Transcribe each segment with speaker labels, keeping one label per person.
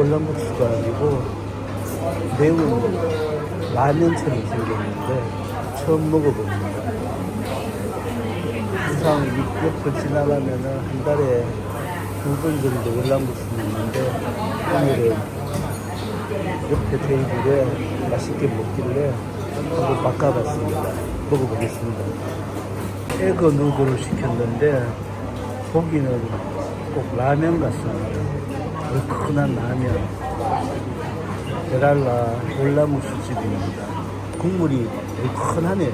Speaker 1: 월남국수가 아니고 매운 라면처럼 생겼는데 처음 먹어봅니다. 항상 이 옆을 지나가면은 한 달에 두 번 정도 월남국수 먹는데 오늘은 옆에 테이블에 맛있게 먹길래 한번 바꿔봤습니다. 먹어보겠습니다. 에그 누드를 시켰는데 고기는 꼭 라면 같습니다. 얼큰한 라면. 베랄라 월나무수집입니다. 국물이 얼큰하네요.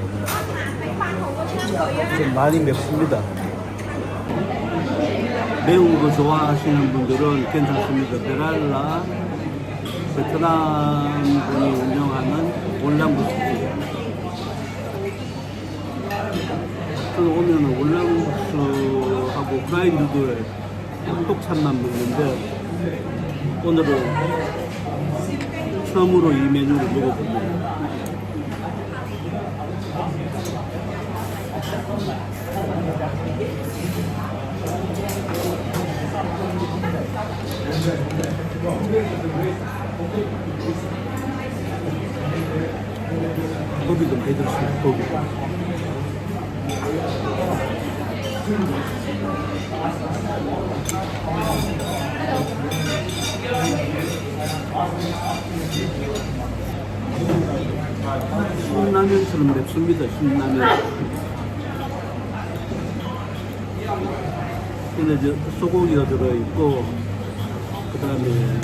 Speaker 1: 좀 많이 맵습니다. 매운 거 좋아하시는 분들은 괜찮습니다. 베랄라 베트남 분이 운영하는 월남국수집. 그 오면은 월남국수하고 프라이 누들 똑참만 먹는데 오늘은 처음으로 이 메뉴를 먹어봅니다. 고기 좀 해드렸습니다. 고기. 신라면처럼 맵습니다. 신라면. 근데 저 소고기가 들어있고 그 다음에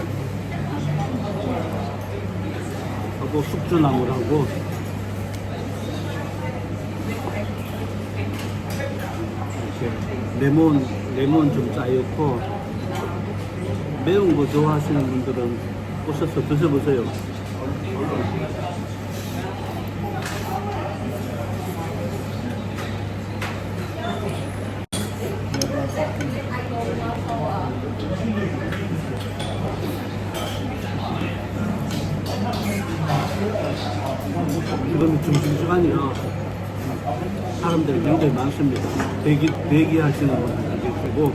Speaker 1: 하고 숙주나물하고 이렇게 레몬 레몬 좀 짜였고 매운 거 좋아하시는 분들은 오셔서 드셔보세요. 지금 점심시간이라 사람들이 굉장히 많습니다. 대기, 대기하시는 분들도 계시고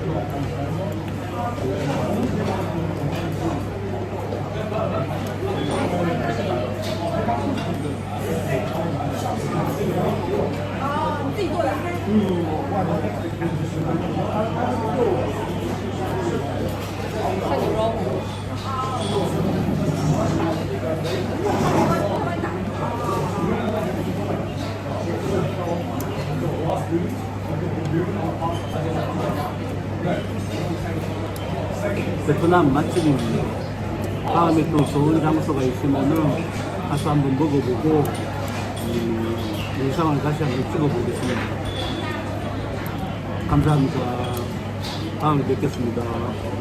Speaker 1: 베트남 맛집입니다. 다음에 또 좋은 장소가 있으면은 가서 한번 먹어보고 음, 영상을 다시 한번 찍어보겠습니다. 감사합니다. 다음에 뵙겠습니다.